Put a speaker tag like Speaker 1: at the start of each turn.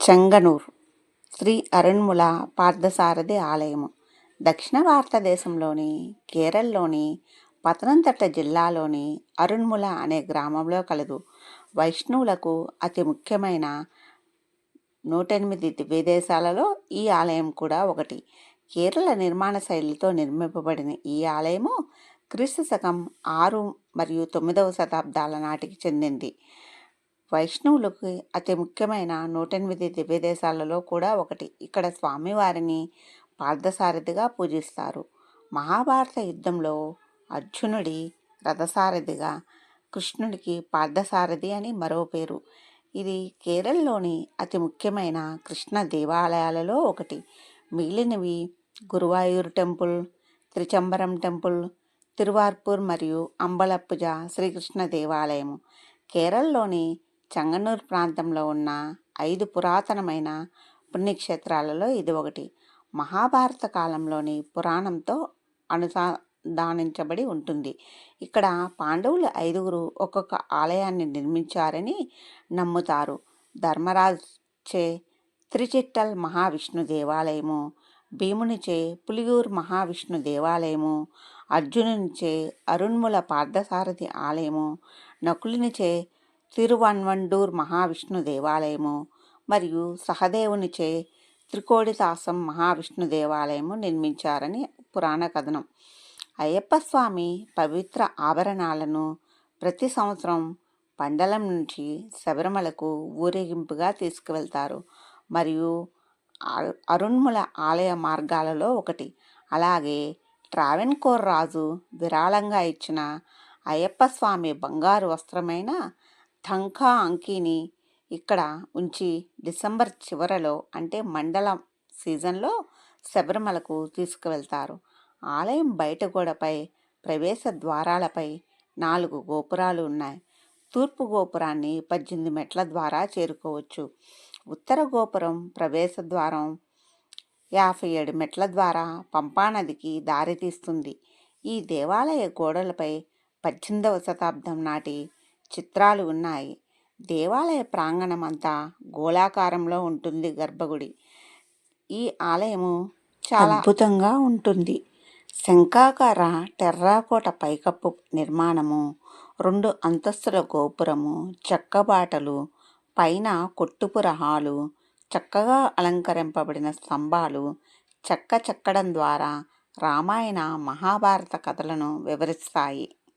Speaker 1: చెంగనూర్ శ్రీ అరుణ్ముల పార్థసారథి ఆలయము. దక్షిణ భారతదేశంలోని కేరళలోని పతనంతిట్ట జిల్లాలోని అరుణ్ముల అనే గ్రామంలో కలదు. వైష్ణవులకు అతి ముఖ్యమైన నూటెనిమిది దివ్యదేశాలలో ఈ ఆలయం కూడా ఒకటి. కేరళ నిర్మాణ శైలితో నిర్మింపబడిన ఈ ఆలయము క్రీస్తు శకం ఆరు మరియు తొమ్మిదవ శతాబ్దాల నాటికి చెందింది. వైష్ణవులకు అతి ముఖ్యమైన నూటెనిమిది దివ్యదేశాలలో కూడా ఒకటి. ఇక్కడ స్వామివారిని పార్థసారథిగా పూజిస్తారు. మహాభారత యుద్ధంలో అర్జునుడి రథసారథిగా కృష్ణుడికి పార్థసారథి అని మరో పేరు. ఇది కేరళలోని అతి ముఖ్యమైన కృష్ణ దేవాలయాలలో ఒకటి. మిగిలినవి గురువాయూర్ టెంపుల్ త్రిచంబరం టెంపుల్ తిరువార్పూర్ మరియు అంబలప్పుజ శ్రీకృష్ణ దేవాలయము. కేరళలోని చంగనూర్ ప్రాంతంలో ఉన్న ఐదు పురాతనమైన పుణ్యక్షేత్రాలలో ఇది ఒకటి. మహాభారత కాలంలోని పురాణంతో అనుసంధానించబడి ఉంటుంది. ఇక్కడ పాండవులు ఐదుగురు ఒక్కొక్క ఆలయాన్ని నిర్మించారని నమ్ముతారు. ధర్మరాజుచే త్రిచిట్టల్ మహావిష్ణు దేవాలయము భీమునిచే పులియూర్ మహావిష్ణు దేవాలయము అర్జునునిచే అరుణ్ముల పార్థసారథి ఆలయము నకులునిచే తిరువన్వండూర్ మహావిష్ణు దేవాలయము మరియు సహదేవునిచే త్రికోడితాసం మహావిష్ణు దేవాలయము నిర్మించారని పురాణ కథనం. అయ్యప్ప స్వామి పవిత్ర ఆభరణాలను ప్రతి సంవత్సరం పండలం నుంచి శబరిమలకు ఊరేగింపుగా తీసుకువెళ్తారు. మరియు అరు- అరుణ్ముల ఆలయ మార్గాలలో ఒకటి. అలాగే ట్రావెన్కోర్ రాజు విరాళంగా ఇచ్చిన అయ్యప్ప స్వామి బంగారు వస్త్రమైన థంకా అంకీని ఇక్కడ ఉంచి డిసెంబర్ చివరలో అంటే మండలం సీజన్లో శబరిమలకు తీసుకువెళ్తారు. ఆలయం బయట గోడపై ప్రవేశ ద్వారాలపై నాలుగు గోపురాలు ఉన్నాయి. తూర్పు గోపురాన్ని పద్దెనిమిది మెట్ల ద్వారా చేరుకోవచ్చు. ఉత్తర గోపురం ప్రవేశ ద్వారం యాభై ఏడు మెట్ల ద్వారా పంపానదికి దారితీస్తుంది. ఈ దేవాలయ గోడలపై పద్దెనిమిదవ శతాబ్దం నాటి చిత్రాలు ఉన్నాయి. దేవాలయ ప్రాంగణం అంతా గోళాకారంలో ఉంటుంది గర్భగుడి. ఈ ఆలయము చాలా అద్భుతంగా ఉంటుంది. శంఖాకార టెర్రాకోట పైకప్పు నిర్మాణము రెండు అంతస్తుల గోపురము చెక్కబాటలు పైన కొట్టుపుర హాలు చక్కగా అలంకరింపబడిన స్తంభాలు చెక్క చెక్కడం ద్వారా రామాయణ మహాభారత కథలను వివరిస్తాయి.